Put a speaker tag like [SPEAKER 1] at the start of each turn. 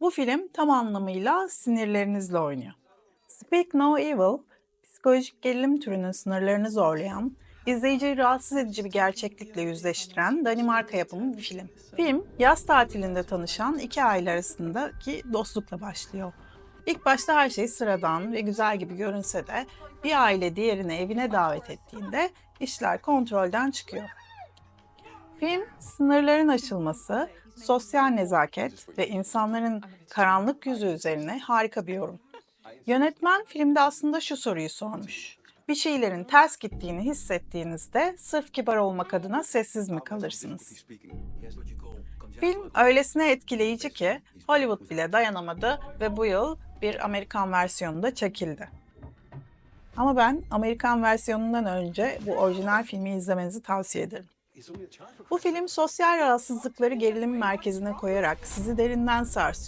[SPEAKER 1] Bu film tam anlamıyla sinirlerinizle oynuyor. Speak No Evil, psikolojik gerilim türünün sınırlarını zorlayan, izleyiciyi rahatsız edici bir gerçeklikle yüzleştiren Danimarka yapımı bir film. Film, yaz tatilinde tanışan iki aile arasındaki dostlukla başlıyor. İlk başta her şey sıradan ve güzel gibi görünse de bir aile diğerini evine davet ettiğinde işler kontrolden çıkıyor. Film, sınırların aşılması, sosyal nezaket ve insanların karanlık yüzü üzerine harika bir yorum. Yönetmen filmde aslında şu soruyu sormuş. Bir şeylerin ters gittiğini hissettiğinizde sırf kibar olmak adına sessiz mi kalırsınız? Film öylesine etkileyici ki Hollywood bile dayanamadı ve bu yıl bir Amerikan versiyonu da çekildi. Ama ben Amerikan versiyonundan önce bu orijinal filmi izlemenizi tavsiye ederim. Bu film sosyal rahatsızlıkları gerilim merkezine koyarak sizi derinden sarsıyor.